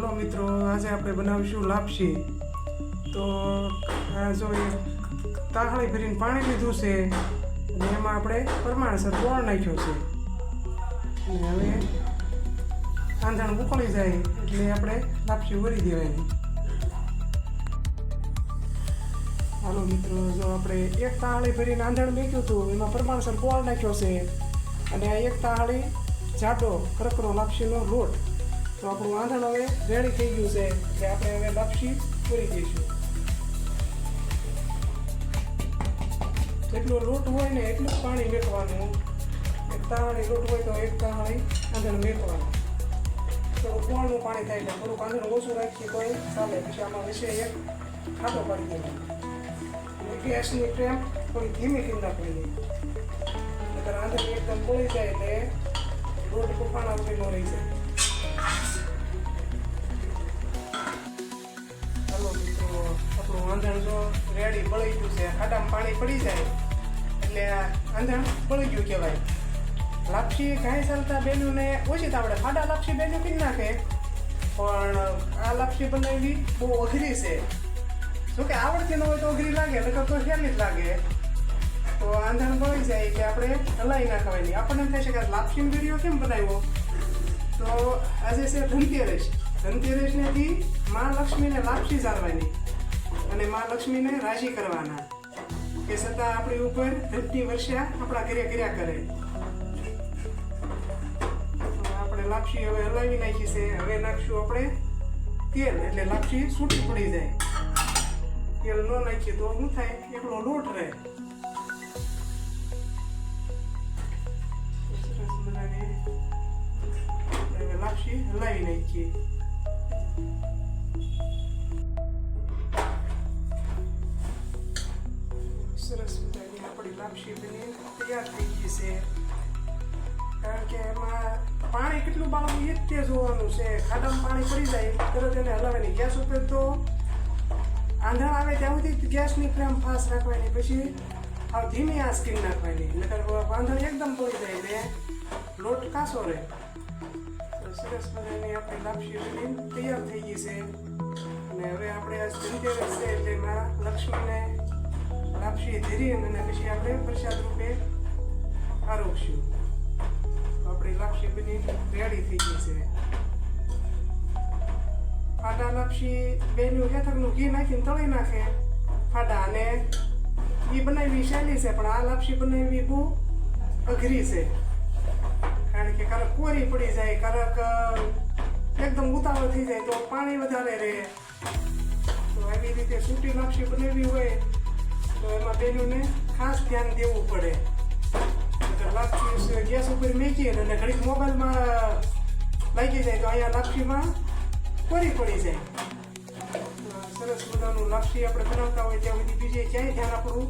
Hello મિત્રો, આજે આપણે બનાવીશું લાપસી. તો, આ જો તાહળી ભરીને પાણી લીધું છે, અને એમાં આપણે પ્રમાણસર ગોળ નાખ્યો છે. અને હવે આંધણ ઉકળી જાય, એટલે આપણે લાપસી વરી દેવાની. હાલો મિત્રો, જો આપણે એક તાહળી ભરીને આંધણ મેક્યું હતું, એમાં પ્રમાણસર ગોળ નાખ્યો છે? અને આ એક તાહળી જાડો કરકરો લાપસીનો લોટ. તો આપણું આંધણ હવે રેડી થઈ ગયું છે એટલે આપણે હવે લાપસી પૂરી દઈશું જેટલો લોટ હોય ને એટલું પાણી મેટવાનું. એક તાણી લોટ હોય તો એક તાણી આંધણ મેટવાનું. થોડું ગોળનું પાણી થાય એટલે થોડુંક આંધણ ઓછું રાખીએ તો ચાલે. પછી આમાં વિશે એક ખાતો પાડી દેવાનો. ગેસની ફ્લેમ થોડી ધીમી કરી નાખવાની. નકર આંધણ એકદમ પોળી જાય એટલે લોટ કુફાણા ન રહી જાય. જો રેડી બળી ગયું છે, ખાડામાં પાણી પડી જાય, એટલે આંધણ બળી ગયું કહેવાય. લાપસી ઘાય ચાલતા બેનુંને ઓછી આવડે ખાડા લાપસી બેનું કરી નાખે, પણ આ લાપસી બનાવી બહુ અઘરી છે. જો કે આવડતી ન હોય તો અઘરી લાગે, નકર તો સહેલી જ લાગે. તો આંધણ બળી જાય કે આપણે હલાવી નાખવાની. આપણને એમ થાય છે કે લાપસીનો વીડિયો કેમ બનાવ્યો? તો આજે છે ધનતેરસ. ધનતેરસનેથી મા લક્ષ્મીને લાપસી ચાલવાની. અને મા લક્ષ્મીને રાજી કરવાના. કે છતાં આપણી ઉપર ધનની વર્ષા આપણા ઘરે કર્યા કરે. આપણે લાપસી હવે હલાવી નાખી છે. હવે નાખશું આપણે તેલ. એટલે લાપસી છૂટી પડી જાય. તેલ ન નાખીએ તો શું થાય? એકલો લોટ રહે. લાપસી હલાવી નાખીએ. મજાની આપણી તૈયાર થઈ ગઈ છે. કારણ કે એમાં પાણી કેટલું બાળવું એ તે જોવાનું છે. ખાડામાં પાણી પડી જાય તરત એને હલાવવાની ગેસ ઉપર તો આંધણ આવે ત્યાં સુધી ગેસની ફ્લેમ ફાસ્ટ રાખવાની, પછી આ ધીમી આ સ્કીન નાખવાની. નકર આંધણ એકદમ પડી જાય એટલે લોટ કાસો રહે સરસ મજાની આપણી લાપસી બની તૈયાર થઈ ગઈ છે. અને હવે આપણે આ ધનતેરસ છે એટલે લક્ષ્મીને લાપસી ધીરી અને પછી આપણે પ્રસાદ રૂપે આરોગશું આપણી લાપસી બની, રેડી થઈ ગઈ છે. ફાડા લાપસી બેનું હેઠળનું ઘી નાખીને તળી નાખે. ફાડા અને એ બનાવવી સહેલી છે, પણ આ લાપસી બનાવવી બહુ અઘરી છે. કારણ કે કારક કોરી પડી જાય, કારક એકદમ ઉતાવળ થઈ જાય, તો પાણી વધારે રહે. તો આવી રીતે સૂટી લાપસી બનાવવી હોય તો એમાં બેનુંને ખાસ ધ્યાન દેવું પડે. લાપસી ગેસ ઉપર મેકીએ અને ઘડીક મોબાઈલમાં લાગી જાય તો અહીંયા લાપસીમાં કોરી પડી જાય. સરસ મજાનું લાપસી આપણે બનાવતા હોય ત્યાં સુધી બીજે ક્યાંય ધ્યાન આપણું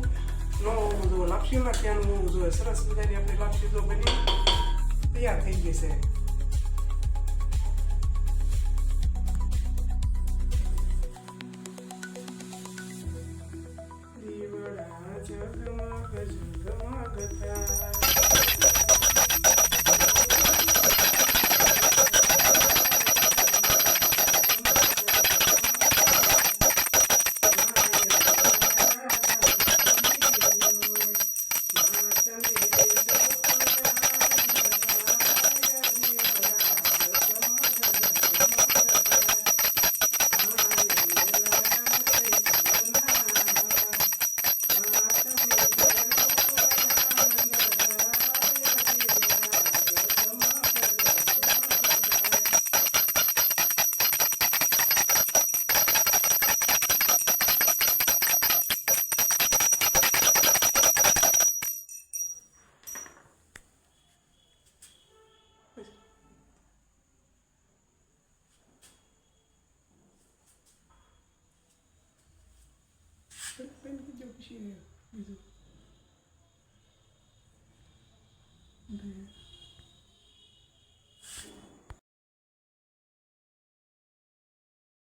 ન હોવું જોઈએ. લાપસીમાં ધ્યાન હોવું જોઈએ. સરસ મજાની આપણી લાપસી તો બની, તૈયાર થઈ ગઈ છે Cause you're my good guy. પછી બીજું